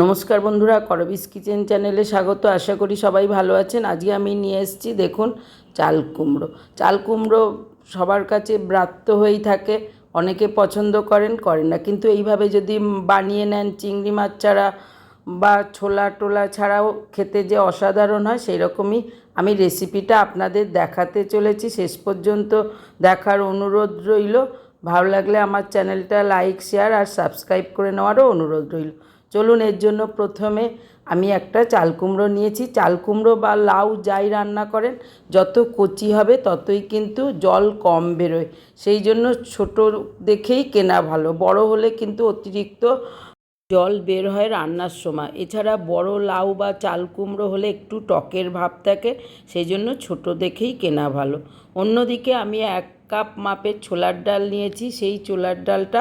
নমস্কার বন্ধুরা করবিস কিচেন চ্যানেলে স্বাগত। আশা করি সবাই ভালো আছেন। আজকে আমি নিয়ে এসেছি, দেখুন, চাল কুমড়ো। চাল কুমড়ো সবার কাছে ব্রাত্য হয়েই থাকে, অনেকে পছন্দ করেন করেন না। কিন্তু এইভাবে যদি বানিয়ে নেন, চিংড়ি মাছ ছাড়া বা ছোলা টোলা ছাড়াও খেতে যে অসাধারণ হয় সেই রকমই আমি রেসিপিটা আপনাদের দেখাতে চলেছি। শেষ পর্যন্ত দেখার অনুরোধ রইল। ভালো লাগলে আমার চ্যানেলটা লাইক, শেয়ার আর সাবস্ক্রাইব করে নেওয়ারও অনুরোধ রইল। চলুন এর জন্য প্রথমে আমি একটা চাল কুমড়ো নিয়েছি। চাল কুমড়ো বা লাউ যাই রান্না করেন, যত কচি হবে ততই কিন্তু জল কম বেরোয়। সেই জন্য ছোট দেখেই কেনা ভালো। বড় হলে কিন্তু অতিরিক্ত জল বের হয় রান্নার সময়। এছাড়া বড় লাউ বা চাল কুমড়ো হলে একটু টকের ভাব থাকে, সেই জন্য ছোট দেখেই কেনা ভালো। অন্যদিকে আমি এক কাপ মাপের ছোলার ডাল নিয়েছি। সেই ছোলার ডালটা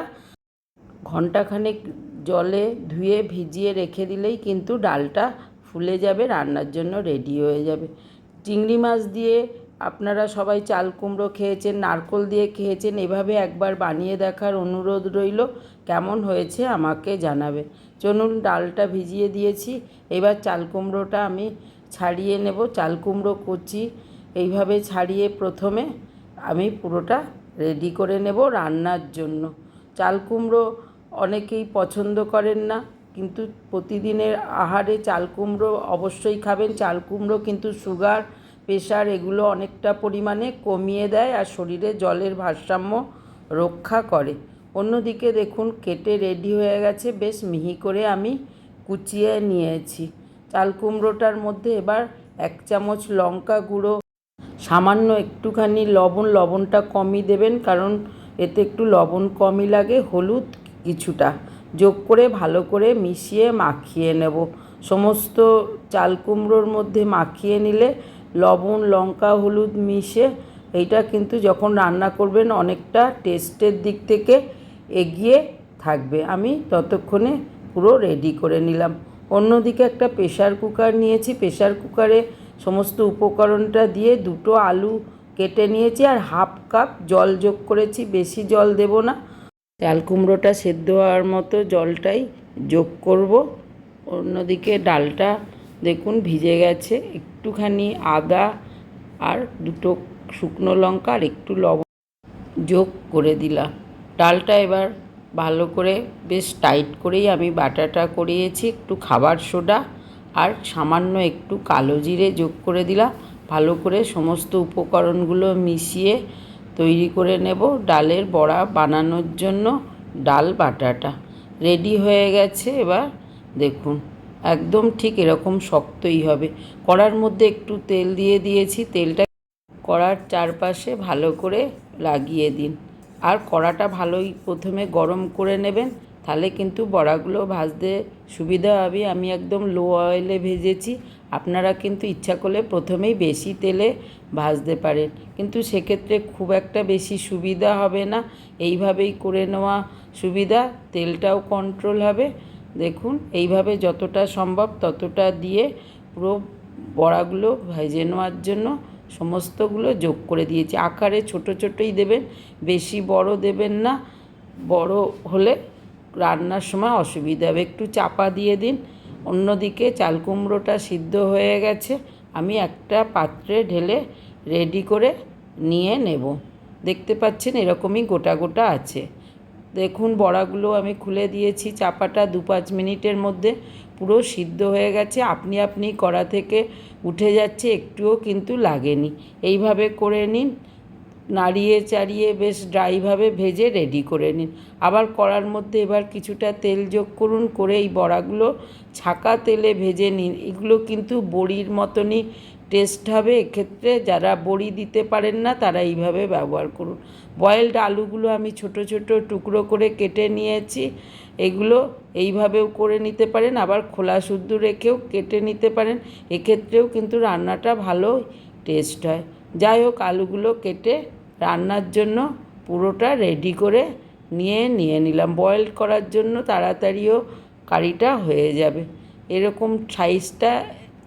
ঘন্টাখানেক জলে ধুয়ে ভিজিয়ে রেখে দিলেই কিন্তু ডালটা ফুলে যাবে, রান্নার জন্য রেডি হয়ে যাবে। চিংড়ি মাছ দিয়ে আপনারা সবাই চাল কুমড়ো খেয়েছেন, নারকোল দিয়ে খেয়েছেন, এভাবে একবার বানিয়ে দেখার অনুরোধ রইল। কেমন হয়েছে আমাকে জানাবে। চলুন ডালটা ভিজিয়ে দিয়েছি, এবার চাল কুমড়োটা আমি ছাড়িয়ে নেব। চাল কুমড়ো কচি এইভাবে ছাড়িয়ে প্রথমে আমি পুরোটা রেডি করে নেব রান্নার জন্য। চাল কুমড়ো অনেকেই পছন্দ করেন না, কিন্তু প্রতিদিনের আহারে চাল কুমড়ো অবশ্যই খাবেন। চাল কুমড়ো কিন্তু সুগার প্রেশার এগুলো অনেকটা পরিমাণে কমিয়ে দেয় আর শরীরে জলের ভারসাম্য রক্ষা করে। অন্যদিকে দেখুন, কেটে রেডি হয়ে গেছে, বেশ মিহি করে আমি কুচিয়ে নিয়েছি। চাল কুমড়োটার মধ্যে এবার এক চামচ লঙ্কা গুঁড়ো, সামান্য একটুখানি লবণ। লবণটা কমই দেবেন, কারণ এতে একটু লবণ কমই লাগে। হলুদ কিছুটা। যোগ করে ভালো করে মিশিয়ে মাখিয়ে নেব। সমস্ত চাল কুমড়োর মধ্যে মাখিয়ে নিলে লবণ, লঙ্কা, হলুদ মিশে এইটা কিন্তু যখন রান্না করবেন অনেকটা টেস্টের দিক থেকে এগিয়ে থাকবে। আমি ততক্ষণে পুরো রেডি করে নিলাম। অন্যদিকে একটা প্রেশার কুকার নিয়েছি। প্রেশার কুকারে সমস্ত উপকরণটা দিয়ে দুটো আলু কেটে নিয়েছি আর হাফ কাপ জল যোগ করেছি। বেশি জল দেব না। চাল কুমড়োটা সেদ্ধ হওয়ার মতো জলটাই যোগ করব। অন্যদিকে ডালটা দেখুন ভিজে গেছে। একটুখানি আদা আর দুটো শুকনো লঙ্কা আর একটু লবণ যোগ করে দিলাম। ডালটা এবার ভালো করে বেশ টাইট করেই আমি বাটাটা করিয়েছি। একটু খাবার সোডা আর সামান্য একটু কালো জিরে যোগ করে দিলাম। ভালো করে সমস্ত উপকরণগুলো মিশিয়ে তৈরি করে নেব ডালের বড়া বানানোর জন্য ডাল বাটাটা। রেডি হয়ে গেছে এবার, দেখুন, একদম ঠিক এরকম শক্তই হবে। কড়ার মধ্যে একটু তেল দিয়ে দিয়েছি, তেলটা কড়ার চারপাশে ভালো করে লাগিয়ে দিন। আর কড়াটা ভালোই প্রথমে গরম করে নেবেন, তাহলে কিন্তু বড়াগুলো ভাজতে সুবিধা হবে। আমি একদম লো অয়েলে ভেজেছি আপনারা কিন্তু ইচ্ছা করলে প্রথমেই বেশি তেলে ভাজতে পারেন। কিন্তু সেক্ষেত্রে খুব একটা বেশি সুবিধা হবে না। এইভাবেই করে নেওয়া সুবিধা, তেলটাও কন্ট্রোল হবে। দেখুন, এইভাবে যতটা সম্ভব ততটা দিয়ে পুরো বড়াগুলো ভেজে নেওয়ার জন্য সমস্তগুলো যোগ করে দিয়েছি। আকারে ছোট ছোটোই দেবেন, বেশি বড় দেবেন না। বড় হলে রান্নার সময় অসুবিধা হবে। একটু চাপা দিয়ে দিন অন্যদিকে চাল কুমড়োটা সিদ্ধ হয়ে গেছে, আমি একটা পাত্রে ঢেলে রেডি করে নিয়ে নেব। দেখতে পাচ্ছেন এরকমই গোটা গোটা আছে। দেখুন, বড়াগুলো আমি খুলে দিয়েছি, চাপাটা দু পাঁচ মিনিটের মধ্যে পুরো সিদ্ধ হয়ে গেছে। আপনি আপনি কড়া থেকে উঠে যাচ্ছে, একটুও কিন্তু লাগেনি। এইভাবে করে নিন নাড়িয়ে চাড়িয়ে বেশ ড্রাইভাবে ভেজে রেডি করে নিন। আবার কড়ার মধ্যে এবার কিছুটা তেল যোগ করুন, করে এই বড়াগুলো ছাকা তেলে ভেজে নিন। এগুলো কিন্তু বড়ির মতনই টেস্ট হবে। এক্ষেত্রে যারা বড়ি দিতে পারেন না, তারা এইভাবে ব্যবহার করুন। বয়েলড আলুগুলো আমি ছোট ছোট টুকরো করে কেটে নিয়েছি। এগুলো এইভাবেও করে নিতে পারেন। আবার খোলা শুদ্ধ রেখেও কেটে নিতে পারেন। এক্ষেত্রেও কিন্তু রান্নাটা ভালো টেস্ট হয়। যাই হোক, আলুগুলো কেটে রান্নার জন্য পুরোটা রেডি করে নিয়ে নিয়ে নিলাম। বয়েল করার জন্য তাড়াতাড়িও কারিটা হয়ে যাবে। এরকম সাইজটা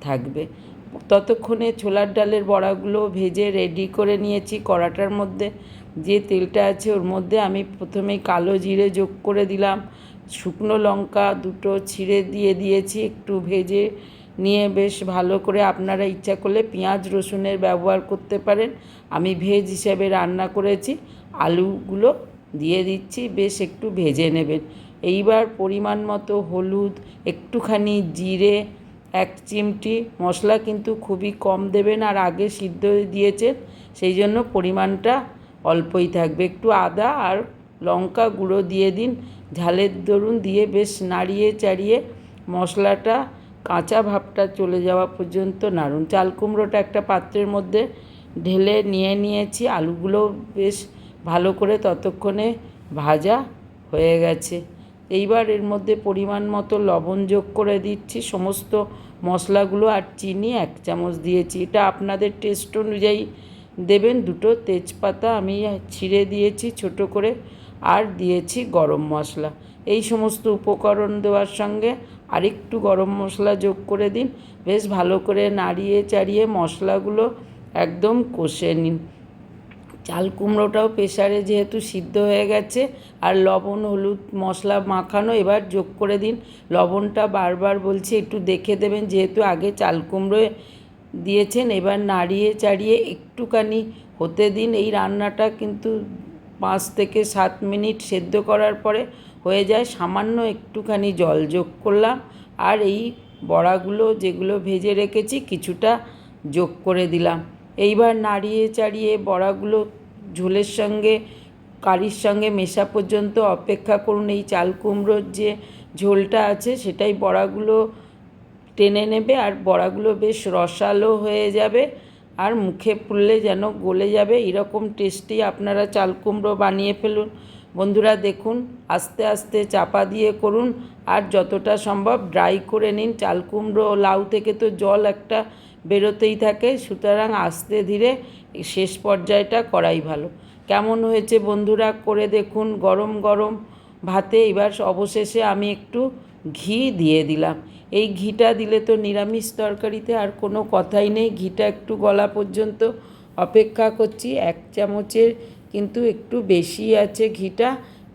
থাকবে। ততক্ষণে ছোলার ডালের বড়াগুলো ভেজে রেডি করে নিয়েছি কড়াটার মধ্যে। যে তেলটা আছে ওর মধ্যে আমি প্রথমেই কালো জিরে যোগ করে দিলাম। শুকনো লঙ্কা দুটো ছিঁড়ে দিয়ে দিয়েছি একটু ভেজে নিয়ে বেশ ভালো করে আপনারা ইচ্ছা করলে পেঁয়াজ রসুনের ব্যবহার করতে পারেন। আমি ভেজ হিসেবে রান্না করেছি, আলুগুলো দিয়ে দিচ্ছি, বেশ একটু ভেজে নেবেন। এইবার পরিমাণ মতো হলুদ, একটুখানি জিরে, এক চিমটি মশলা কিন্তু খুবই কম দেবেন আর আগে সিদ্ধ দিয়েছেন, সেই জন্য পরিমাণটা অল্পই থাকবে। একটু আদা আর লঙ্কা গুঁড়ো দিয়ে দিন। ঝালের দরুন দিয়ে বেশ নাড়িয়ে চাড়িয়ে মশলাটা কাঁচা ভাবটা চলে যাওয়া পর্যন্ত নাড়ুন চাল কুমড়োটা একটা পাত্রের মধ্যে ঢেলে নিয়ে নিয়েছি। আলুগুলো বেশ ভালো করে ততক্ষণে ভাজা হয়ে গেছে। এইবার এর মধ্যে পরিমাণ মতো লবণ যোগ করে দিচ্ছি। সমস্ত মশলাগুলো আর চিনি এক চামচ দিয়েছি। এটা আপনাদের টেস্ট অনুযায়ী দেবেন। দুটো তেজপাতা আমি ছিঁড়ে দিয়েছি ছোট করে আর দিয়েছি গরম মশলা। এই সমস্ত উপকরণ দেওয়ার সঙ্গে আরেকটু গরম মশলা যোগ করে দিন। বেশ ভালো করে নাড়িয়ে চাড়িয়ে মশলাগুলো একদম কষে নিন। চাল কুমড়োটাও প্রেশারে যেহেতু সিদ্ধ হয়ে গেছে, আর লবণ, হলুদ মশলা মাখানো এবার যোগ করে দিন। লবণটা বারবার বলছি, একটু দেখে দেবেন, যেহেতু আগে চাল কুমড়ো দিয়েছেন, এবার নাড়িয়ে চাড়িয়ে একটুখানি হতে দিন। এই রান্নাটা কিন্তু পাঁচ থেকে সাত মিনিট সেদ্ধ করার পরে হয়ে যায়, সামান্য একটুখানি জল যোগ করলাম আর এই বড়াগুলো যেগুলো ভেজে রেখেছি কিছুটা যোগ করে দিলাম। এইবার নাড়িয়ে চাড়িয়ে বড়াগুলো ঝোলের সঙ্গে, কারির সঙ্গে মেশা পর্যন্ত অপেক্ষা করুন। এই চাল কুমড়োর যে ঝোলটা আছে সেটাই বড়াগুলো টেনে নেবে আর বড়াগুলো বেশ রসালো হয়ে যাবে আর মুখে পুড়লে যেন গলে যাবে। এরকম টেস্টি আপনারা চাল কুমড়ো বানিয়ে ফেলুন। বন্ধুরা দেখুন, আস্তে আস্তে চাপা দিয়ে করুন, আর যতটা সম্ভব ড্রাই করে নিন। চাল কুমড়ো লাউ থেকে তো জল একটা বেরোতেই থাকে, সুতরাং আস্তে ধীরে শেষ পর্যায়টা করাই ভালো। কেমন হয়েছে বন্ধুরা করে দেখুন, গরম গরম ভাতে। এবার অবশেষে আমি একটু ঘি দিয়ে দিলাম। এই ঘিটা দিলে তো নিরামিষ তরকারিতে আর কোনো কথাই নেই। ঘিটা একটু গলা পর্যন্ত অপেক্ষা করছি, এক চামচের কিন্তু একটু বেশি আছে ঘিটা।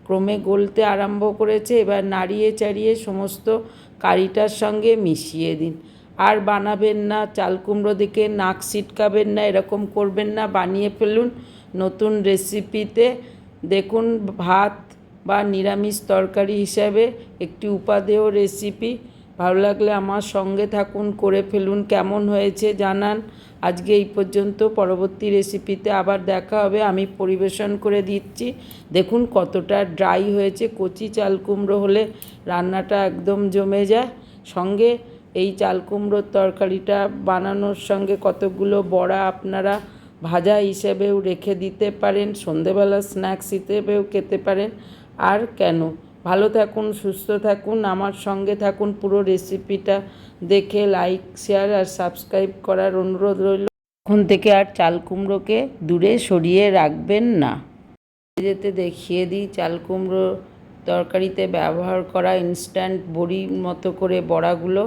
ক্রমে গলতে আরম্ভ করেছে, এবার নাড়িয়ে চাড়িয়ে সমস্ত কারিটার সঙ্গে মিশিয়ে দিন। আর বানাবেন না, চাল কুমড়ো দিকে নাক ছিটকাবেন না, এরকম করবেন না, বানিয়ে ফেলুন নতুন রেসিপিতে। দেখুন, ভাত বা নিরামিষ তরকারি হিসাবে একটি উপাদেয় রেসিপি। ভালো লাগলে আমার সঙ্গে থাকুন, করে ফেলুন, কেমন হয়েছে জানান। আজকে এই পর্যন্ত, পরবর্তী রেসিপিতে আবার দেখা হবে। আমি পরিবেশন করে দিচ্ছি। দেখুন কতটা ড্রাই হয়েছে, কচি চাল কুমড়ো হলে রান্নাটা একদম জমে যায়। সঙ্গে এই চাল কুমড়োর তরকারিটা বানানোর সঙ্গে কতগুলো বড়া আপনারা ভাজা হিসেবেও রেখে দিতে পারেন, সন্ধেবেলা স্ন্যাক্স হিসেবেও খেতে পারেন। আর কেন? ভালো থাকুন, সুস্থ থাকুন, আমার সঙ্গে থাকুন। পুরো রেসিপিটা দেখে লাইক শেয়ার আর সাবস্ক্রাইব করার অনুরোধ রইল। এখন থেকে আর চাল কুমড়োকে দূরে সরিয়ে রাখবেন না। যেতে দেখিয়ে দিই, চাল কুমড়ো তরকারিতে ব্যবহার করা ইনস্ট্যান্ট বড়ির মতো করে বড়াগুলো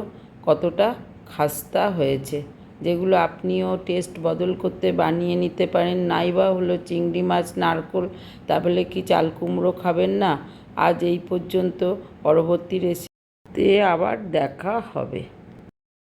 কতটা খাস্তা হয়েছে। যেগুলো আপনিও টেস্ট বদল করতে বানিয়ে নিতে পারেন। নাইবা হলো চিংড়ি মাছ, নারকোল তাহলে কি চাল কুমড়ো খাবেন না? আজ এই পর্যন্ত। পরবর্তী রেসিপিতে আবার দেখা হবে।